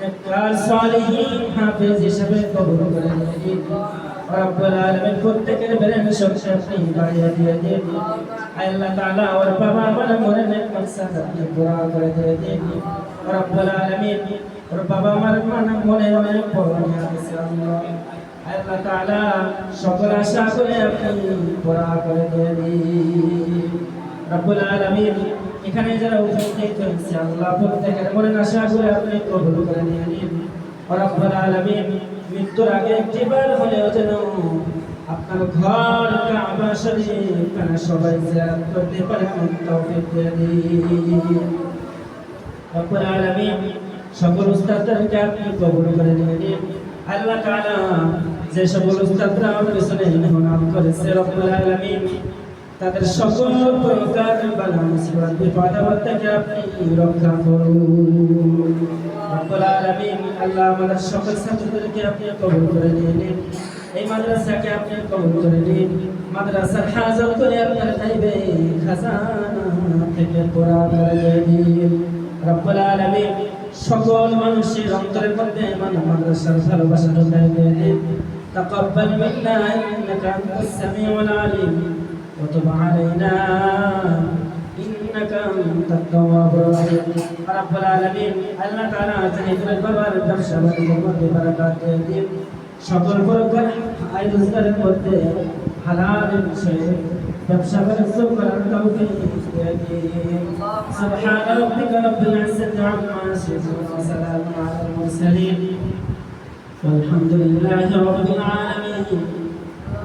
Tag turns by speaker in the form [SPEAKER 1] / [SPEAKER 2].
[SPEAKER 1] নেককার সালিহিন হাফেজ হিসেবে কবুল করে নিয়ে প্রত্যেকের বেরেন শক্তি বাড়িয়ে দিয়ে দিন। আল্লাহ তাআলা ওর বাবা আমার মনে নেক মাকসাদ আপনি পুরা করে দিয়ে দিন। রব্বুল আলামিন ওর বাবা আমার মনে মনে অনেক বড় নিয়ামত আল্লাহ। আল্লাহ তাআলা সকল আশা করে আপনি পুরা করে দিয়ে দিন। রব্বুল আলামিন এখানে যারা উপস্থিত হয়েছে আল্লাহ প্রত্যেকের মনে আশা করে আপনি কবুল করে নিয়ে নিন। রব্বুল আলামিন মৃত্যুর আগে একটিবার হলেও যেন আপনার ঘর কাবা শরীফ এখানে সবাই জিয়ারত করতে পারে এমন তৌফিক দিয়ে দিন। রব্বুল আলামিন সকল উস্তাদদেরকে আপনি কবুল করে নিয়ে নিন। আল্লাহ তাআলা যে সকল উস্তাদরা আমার পিছনে নাম করেছে, রব্বুল আলামিন তাদের সকল প্রকার বালা মুসিবত বিপদ আপদ থেকে আপনি রক্ষা করুন রব্বুল আলামিন আল্লাহ আমাদের সকল ছাত্রদেরকে আপনি কবুল করে নিন এই মাদ্রাসাকে আপনি কবুল করে নিন মাদ্রাসার হাজত করে আপনার গাইবে খাজানা থেকে পুরা করে দিন রব্বুল আলামিন সকল মানুষের অন্তরের মধ্যে মানে মাদ্রাসার ভালোবাসা ঢুকাই দিয়ে দিন تقبل منا انك انت السميع العليم وتب علينا إنك أنت التواب الرحيم رب العالمين الله تعالى تهيد البربر ব্যবসা বাণিজ্যের মধ্যে বারাকাত দিয়ে দিন সকল প্রকার আয় রোজগারের মধ্যে হালাল বিষয়ে ব্যবসা বাণিজ্য করার তৌফিক দিয়ে দিন سبحان ربك رب العزة عما يصفون وسلام على المرسلين والحمد لله رب العالمين